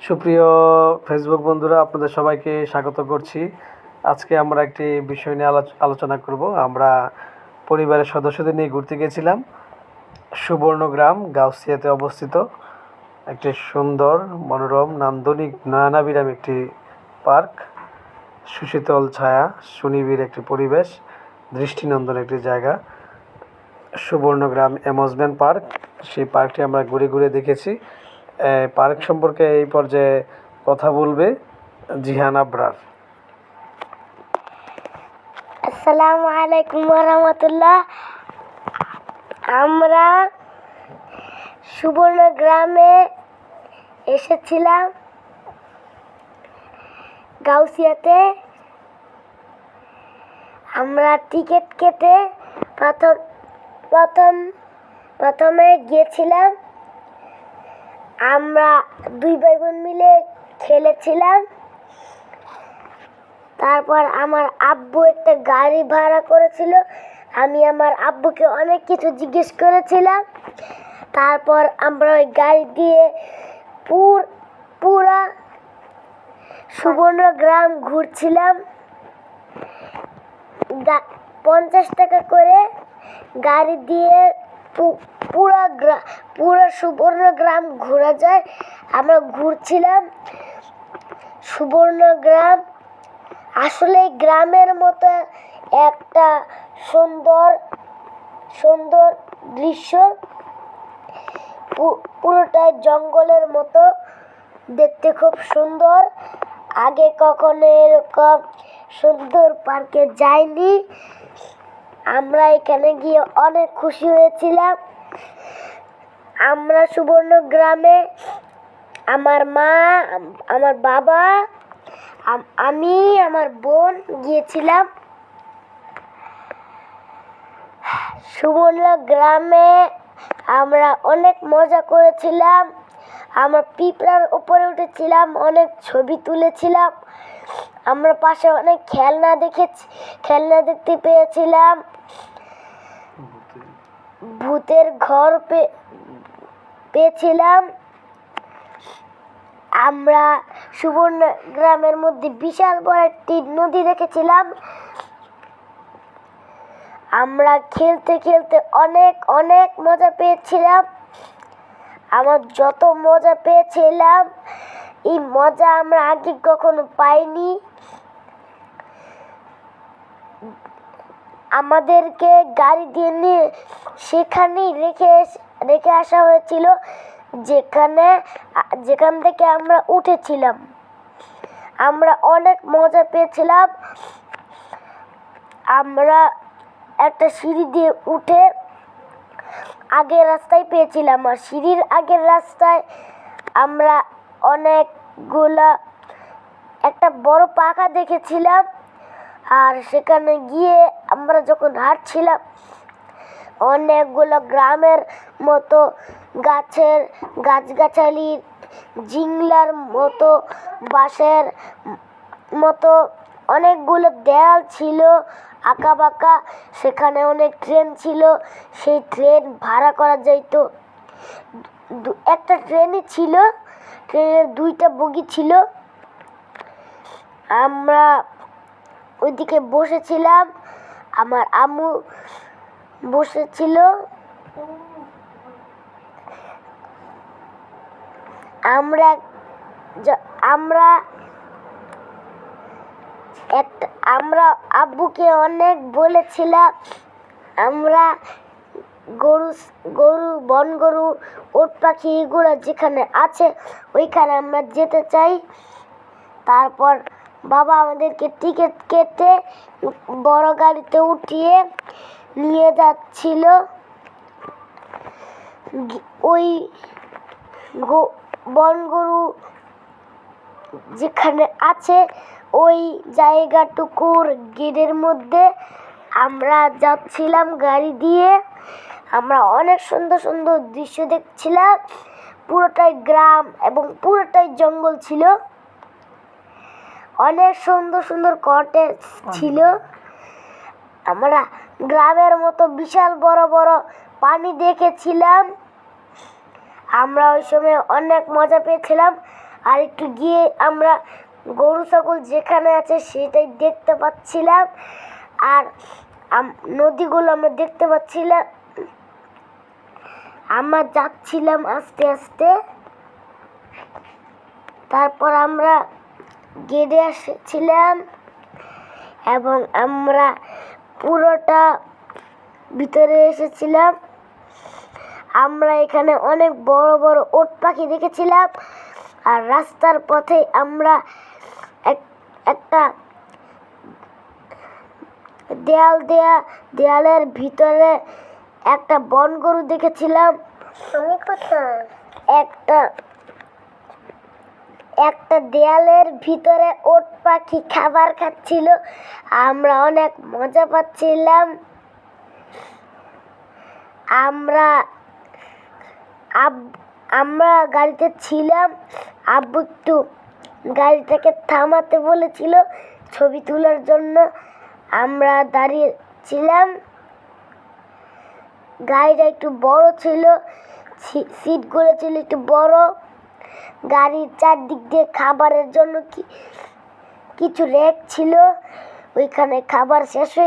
সুপ্রিয় ফেসবুক বন্ধুরা, আপনাদের সবাইকে স্বাগত করছি। আজকে আমরা একটি বিষয় নিয়ে আলোচ- আলোচনা করব। আমরা পরিবারের সদস্যদের নিয়ে ঘুরতে গেছিলাম। সুবর্ণগ্রাম গাউসিয়াতে অবস্থিত। একটি সুন্দর, মনোরম, নান্দনিক নয়নাবিরাম একটি পার্ক। সুশীতল ছায়া, সুনিবিড় একটি পরিবেশ, দৃষ্টিনন্দন একটি জায়গা। সুবর্ণগ্রাম অ্যামুজমেন্ট পার্ক, সেই পার্কটি আমরা ঘুরে ঘুরে দেখেছি। পার্ক সম্পর্কে এই পর্যায়ে কথা বলবে জিহান আবরার। আসসালামু আলাইকুম রহমতুল্লাহ আমরা সুবর্ণ গ্রামে এসেছিলাম গাউসিয়াতে। আমরা টিকিট কেটে প্রথম প্রথম প্রথমে গিয়েছিলাম। আমরা দুই ভাই বোন মিলে খেলেছিলাম। তারপর আমার আব্বু একটা গাড়ি ভাড়া করেছিল। আমি আমার আব্বুকে অনেক কিছু জিজ্ঞেস করেছিলাম। তারপর আমরা ওই গাড়ি দিয়ে পুর, পুরা সুবর্ণ গ্রাম ঘুরছিলাম। পঞ্চাশ টাকা করে গাড়ি দিয়ে পুরা গ্রাম পুরো সুবর্ণ গ্রাম ঘোরা যায়। আমরা ঘুরছিলাম সুবর্ণ গ্রাম। আসলে গ্রামের মতো একটা সুন্দর সুন্দর দৃশ্য। পুরোটাই জঙ্গলের মতো। দেখতে খুব সুন্দর। আগে কখনো এরকম সুন্দর পার্কে যাইনি। আমরা এখানে গিয়ে অনেক খুশি হয়েছিলাম। আমরা সুবর্ণ গ্রামে আমার মা, আমার বাবা, আম- আমি, আমার বোন গিয়েছিলাম। সুবর্ণ গ্রামে আমরা অনেক মজা করেছিলাম। আমরা পিঁপড়ার উপরে উঠেছিলাম, অনেক ছবি তুলেছিলাম। আমরা পাশে অনেক খেলনা দেখেছি, খেলনা দেখতে পেয়েছিলাম। ভূতের ঘর পেয়েছিলাম। আমরা সুবর্ণ গ্রামের মধ্যে বিশাল বড় একটি নদী দেখেছিলাম। আমরা খেলতে খেলতে অনেক অনেক মজা পেয়েছিলাম। আমার যত মজা পেয়েছিলাম, এই মজা আমরা আগে কখনো পাইনি। আমাদেরকে গাড়ি দিয়ে নিয়ে সেখানেই রেখে রেখে আসা হয়েছিল, যেখানে যেখান থেকে আমরা উঠেছিলাম। আমরা অনেক মজা পেয়েছিলাম। আমরা একটা সিঁড়ি দিয়ে উঠে আগের রাস্তায় পেয়েছিলাম। আর সিঁড়ির আগের রাস্তায় আমরা অনেকগুলা একটা বড় পাখা দেখেছিলাম। আর সেখানে গিয়ে আমরা যখন হাঁটছিলাম, অনেকগুলো গ্রামের মতো গাছের গাছগাছালির, জিংলার মতো, বাঁশের মতো অনেকগুলো দেয়াল ছিল আঁকা বাঁকা সেখানে অনেক ট্রেন ছিল, সেই ট্রেন ভাড়া করা যাইত। দু- একটা ট্রেনই ছিল, ট্রেনের দুইটা বগি ছিল। আমরা ওইদিকে বসেছিলাম, আমার আম্মু বসেছিল। আমরা আমরা একটা আমরা আব্বুকে অনেক বলেছিলাম, আমরা গরু গরু, বন গরু, ওট পাখি এগুলো যেখানে আছে, ওইখানে আমরা যেতে চাই। তারপর বাবা আমাদেরকে টিকিট কেটে বড় গাড়িতে উঠিয়ে নিয়ে যাচ্ছিল। ওই গো- বন গরু যেখানে আছে, ওই জায়গাটুকুর গেটের মধ্যে আমরা যাচ্ছিলাম গাড়ি দিয়ে। আমরা অনেক সুন্দর সুন্দর দৃশ্য দেখছিলাম। পুরোটাই গ্রাম এবং পুরোটাই জঙ্গল ছিল। অনেক সুন্দর সুন্দর কটেজ ছিল। আমরা গ্রামের মতো বিশাল বড় বড় পানি দেখেছিলাম। আমরা ওই সময় অনেক মজা পেয়েছিলাম। আর একটু গিয়ে আমরা গরু ছাগল যেখানে আছে সেটাই দেখতে পাচ্ছিলাম। আর নদীগুলো আমরা দেখতে পাচ্ছিলাম। আমরা যাচ্ছিলাম আস্তে আস্তে। তারপর আমরা গেড়ে এসেছিলাম এবং আমরা পুরোটা ভিতরে এসেছিলাম। আমরা এখানে অনেক বড় বড় ওট পাখি দেখেছিলাম আর রাস্তার পথে আমরা এক- একটা দেয়াল দেয়া দেয়ালের ভিতরে একটা বন গরু দেখেছিলাম একটা একটা দেয়ালের ভিতরে ওট পাখি খাবার খাচ্ছিল। আমরা অনেক মজা পাচ্ছিলাম। আমরা আমরা গাড়িতে ছিলাম। আব্বু একটু গাড়িটাকে থামাতে বলেছিল ছবি তোলার জন্য। আমরা দাঁড়িয়ে ছিলাম। গাড়িটা একটু বড় ছিল সিটগুলো ছিল একটু বড়। গাড়ির চারদিক দিয়ে খাবারের জন্য কি কিছু রেক ছিল ওইখানে খাবার শেষ হয়ে